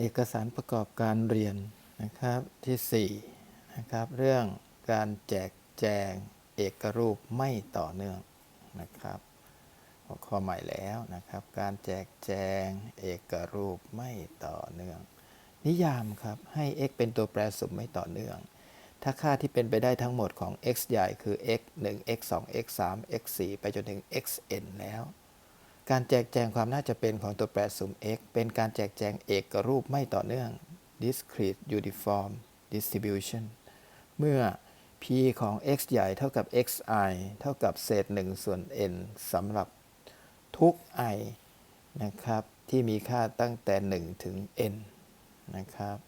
เอกสารประกอบการเรียนนะครับที่4นะครับเรื่องการแจกแจงเอกรูปไม่ต่อเนื่องนะครับหัวข้อใหม่แล้วนะครับ การแจกแจงเอกรูปไม่ต่อเนื่อง นิยามครับให้ x เป็นตัวแปรสุ่มไม่ต่อเนื่อง ถ้าค่าที่เป็นไปได้ทั้งหมดของ x ใหญ่คือ x 1 x 2 x 3 x 4ไปจนถึง xn แล้ว การแจกแจงความน่าจะเป็นของตัวแปรสุ่ม x เป็นการแจกแจงเอกรูปไม่ต่อเนื่อง discrete uniform distribution เมื่อ p ของ x ใหญ่เท่ากับ xi เท่ากับเศษ 1 ส่วน n สำหรับทุก i นะครับ ที่มีค่าตั้งแต่ 1 ถึง n นะครับ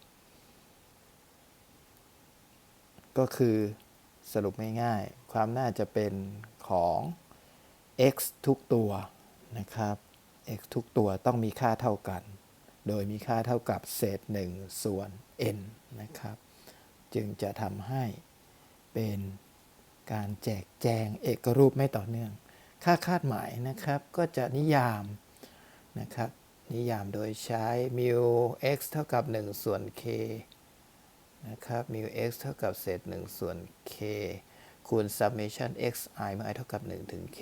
ก็คือสรุปง่ายๆ ความน่าจะเป็นของ x ทุกตัว นะครับ x ทุกตัวต้องมีค่าเท่ากัน โดยมีค่าเท่ากับเศษ 1 ส่วน n นะครับ จึงจะทำให้เป็นการแจกแจงเอกรูปไม่ต่อเนื่อง ค่าคาดหมายนะครับก็จะนิยามนะครับนิยามโดยใช้ mu x เท่ากับ 1 ส่วน k นะครับ mu x เท่ากับเศษ 1 ส่วน k คูณ summation x i เมื่อ i เท่ากับ 1 ถึง k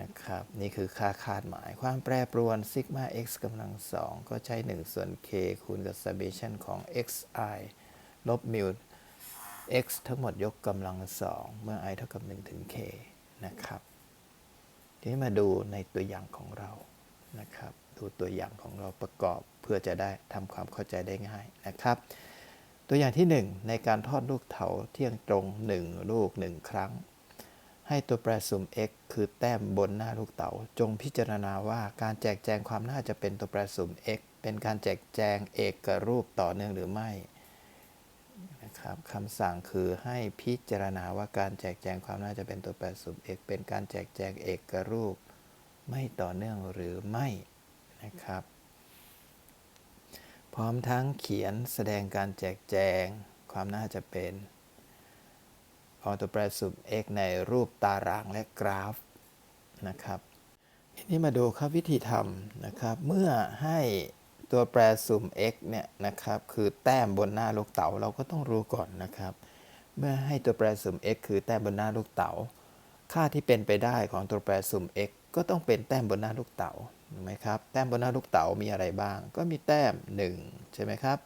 นะครับ นี่คือค่าคาดหมาย ความแปรปรวนซิกมา x กำลังสองก็ใช้ 1 ส่วน k คูณกับ summation ของ xi ลบ mu x ทั้งหมดยกกำลังสองเมื่อ i เท่ากับ 1 ถึง k นะครับ ทีนี้มาดูในตัวอย่างของเรานะครับ ดูตัวอย่างของเราประกอบเพื่อจะได้ทำความเข้าใจได้ง่ายนะครับ ตัวอย่างที่ 1 ในการทอดลูกเถาเที่ยงตรง 1 ลูก 1 ครั้ง ให้ตัวแปรสุ่ม x คือแต้มบนหน้าลูกเต๋า จงพิจารณาว่าการแจกแจงความน่าจะเป็นตัวแปรสุ่ม x เป็นการแจกแจงเอกรูปต่อเนื่องหรือไม่นะครับคำสั่งคือให้พิจารณาว่าการแจกแจงความน่าจะเป็นตัวแปรสุ่ม x เป็นการแจกแจงเอกรูป ไม่ต่อเนื่องหรือไม่นะครับ พร้อมทั้งเขียนแสดงการแจกแจงความน่าจะเป็น ของตัวแปรสุ่ม x ในรูปตารางและกราฟนะครับทีนี้มาดูครับวิธีทำนะครับ เมื่อให้ตัวแปรสุ่ม x เนี่ยนะครับคือแต้มบนหน้าลูกเต๋าเราก็ต้องรู้ก่อนนะครับ เมื่อให้ตัวแปรสุ่ม x คือแต้มบนหน้าลูกเต๋า ค่าที่เป็นไปได้ของตัวแปรสุ่ม x ก็ต้องเป็นแต้มบนหน้าลูกเต๋าถูกไหมครับ แต้มบนหน้าลูกเต๋ามีอะไรบ้าง ก็มีแต้ม 1 ใช่ไหมครับ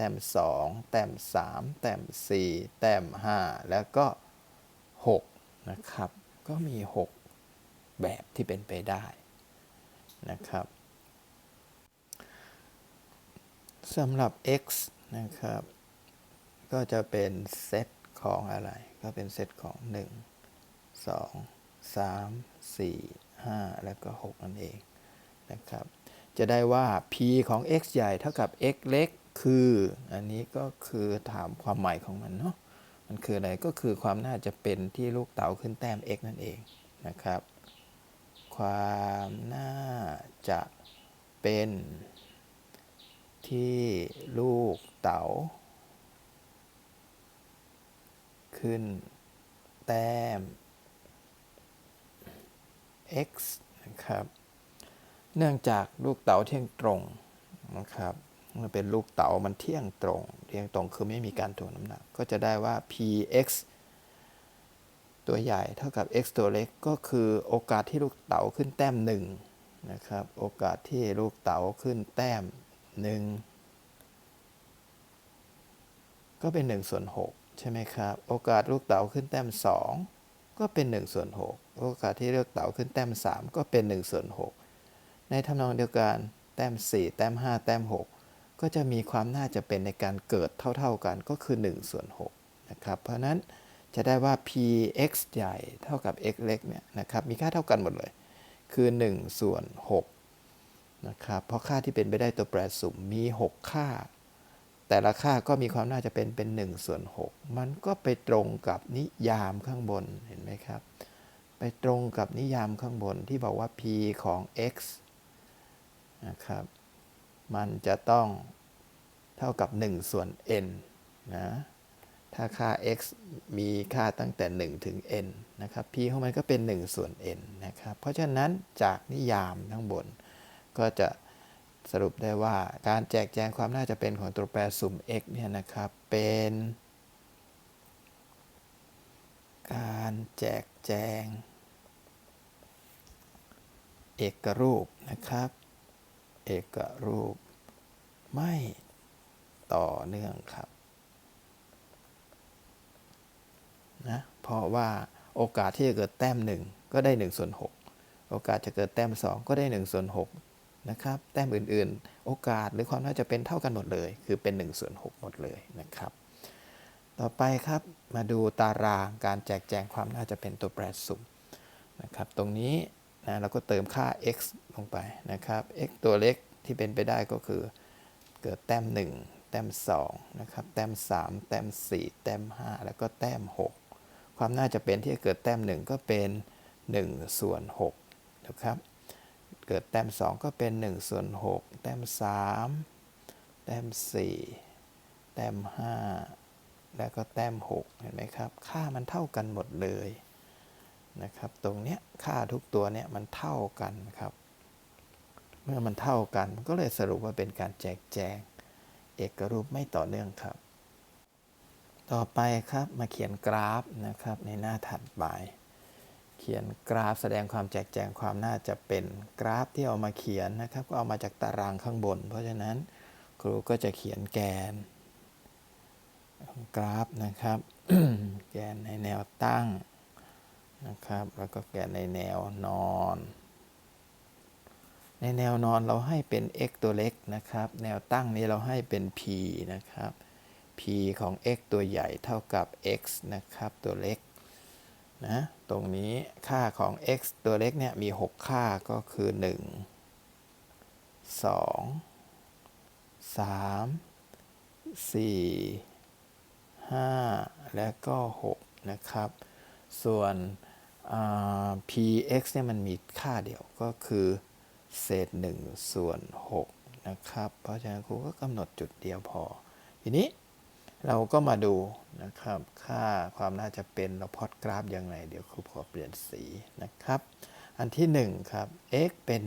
แต้ม 2 แต้ม 3 แต้ม 4 แต้ม 5 แล้วก็ 6 นะครับ ก็มี 6 แบบที่เป็นไปได้นะครับสำหรับ x นะครับ ก็จะเป็นเซตของอะไร ก็เป็นเซตของ 1 2 3 4 5 แล้วก็ 6 นั่นเองนะครับ จะได้ว่า p ของ x ใหญ่เท่ากับ x เล็ก คือ อันนี้ก็คือถามความหมายของมันเนาะ มันคืออะไร ก็คือความน่าจะเป็นที่ลูกเต๋าขึ้นแต้ม x นั่นเองนะครับ ความน่าจะเป็นที่ลูกเต๋า ขึ้นแต้ม x นะครับ เนื่องจากลูกเต๋าเที่ยงตรงนะครับ มันเป็นลูกเต๋ามันเที่ยงตรงเที่ยงตรงคือไม่มีการถ่วงน้ำหนัก ก็จะได้ว่า px ตัวใหญ่เท่ากับ x ตัวเล็กก็คือโอกาสที่ลูกเต๋าขึ้นแต้ม1นะครับ โอกาสที่ลูกเต๋าขึ้นแต้ม1ก็เป็น1ส่วน6ใช่ไหมครับ โอกาสลูกเต๋าขึ้นแต้ม 2 ก็เป็น1ส่วน6โอกาสที่ลูกเต๋าขึ้นแต้ม 3 ก็เป็น1ส่วน6ในทำนองเดียวกันแต้ม 4 แต้ม 5 แต้ม 6 ก็จะมีความน่าจะเป็นในการเกิดเท่า ๆกันก็คือ1ส่วน6นะครับเพราะนั้นจะได้ว่า px ใหญ่เท่ากับ x เล็กเนี่ยนะครับมีค่าเท่ากันหมดเลย คือ1ส่วน6นะครับเพราะค่าที่เป็นไปได้ตัวแปรสุ่มมี 6 ค่า แต่ละค่าก็มีความน่าจะเป็นเป็น1ส่วน6มันก็ไปตรงกับนิยามข้างบนเห็นไหมครับ ไปตรงกับนิยามข้างบนที่บอกว่า p ของ x นะครับ มันจะต้องเท่ากับ 1 ส่วน n นะ ถ้าค่า x มีค่าตั้งแต่ 1 ถึง n นะครับ p ของมันก็เป็น 1 ส่วน n นะครับ เพราะฉะนั้นจากนิยามทั้งบน ก็จะสรุปได้ว่าการแจกแจงความน่าจะเป็นของตัวแปรสุ่ม x เนี่ยนะครับ เป็น การแจกแจง เอกรูปนะครับ เอกรูป ไม่ต่อเนื่องครับนะเพราะว่าโอกาสที่จะเกิดแต้ม 1 ก็ได้1ส่วน6โอกาสจะเกิดแต้ม 2 ก็ได้1ส่วน6นะครับแต้มอื่นๆ โอกาสหรือความน่าจะเป็นเท่ากันหมดเลย คือเป็น1ส่วน6หมดเลยนะครับ ต่อไปครับมาดูตารางการแจกแจงความน่าจะเป็นตัวแปรสุ่มนะครับ ตรงนี้ นะเราก็เติมค่า x ลงไปนะครับ x ตัวเล็กที่เป็นไปได้ก็คือเกิดแต้ม 1 แต้ม2นะครับแต้ม 3 แต้ม 4 แต้ม 5 แล้วก็แต้ม 6 ความน่าจะเป็นที่จะเกิดแต้ม 1 ก็เป็น 1 ส่วน6นะครับเกิดแต้ม 2 ก็เป็น 1 ส่วน 6 แต้ม 3 แต้ม 4 แต้ม 5 แล้วก็แต้ม 6 เห็นไหมครับ ค่ามันเท่ากันหมดเลย นะครับ ตรงเนี้ยค่าทุกตัวเนี่ยมันเท่ากันครับ เมื่อมันเท่ากันก็เลยสรุปว่าเป็นการแจกแจง เอกรูปไม่ต่อเนื่องครับ ต่อไปครับมาเขียนกราฟนะครับ ในหน้าถัดไป เขียนกราฟแสดงความแจกแจงความน่าจะเป็นกราฟที่เอามาเขียนนะครับ ก็เอามาจากตารางข้างบน เพราะฉะนั้นครูก็จะเขียนแกนกราฟนะครับ แกนในแนวตั้ง นะครับ แล้วก็แกนในแนวนอน ในแนวนอนเราให้เป็น x ตัวเล็กนะครับ แนวตั้งนี้เราให้เป็น p นะครับ p ของ x ตัวใหญ่เท่ากับ x นะครับตัวเล็กนะ ตรงนี้ค่าของ x ตัวเล็กเนี่ยมี 6 ค่าก็คือ 1 2 3 4 5 และก็ 6 นะครับ ส่วน px เนี่ยมันมีค่าเดียวก็คือเศษ1ส่วน6นะครับ เพราะฉะนั้นครูก็กำหนดจุดเดียวพอ ทีนี้เราก็มาดูนะครับ ค่าความน่าจะเป็นเราพอดกราฟยังไง เดี๋ยวครูขอเปลี่ยนสีนะครับ อันที่ 1 ครับ x เป็น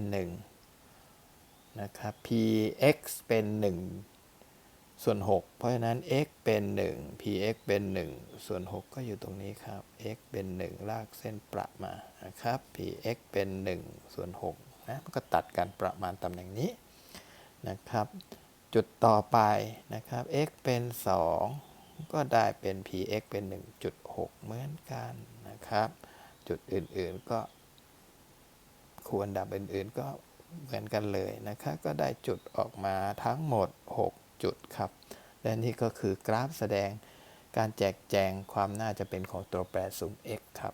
1 นะครับ px เป็น 1 ส่วน 6 เพราะฉะนั้น x เป็น 1 px เป็น 1 ส่วน 6 ก็อยู่ตรงนี้ครับ x เป็น 1 ลากเส้นประมานะครับ px เป็น 1 ส่วน6นะมันก็ตัดกันประมาณตำแหน่งนี้นะครับ จุดต่อไปนะครับ x เป็น 2 ก็ได้เป็น px เป็น 1.6 เหมือนกันนะครับ จุดอื่นๆก็ควรดับอื่นๆก็เหมือนกันเลยนะครับ ก็ได้จุดออกมาทั้งหมด จุดครับ และนี่ก็คือกราฟแสดงการแจกแจงความน่าจะเป็นของตัวแปรสุ่ม x ครับ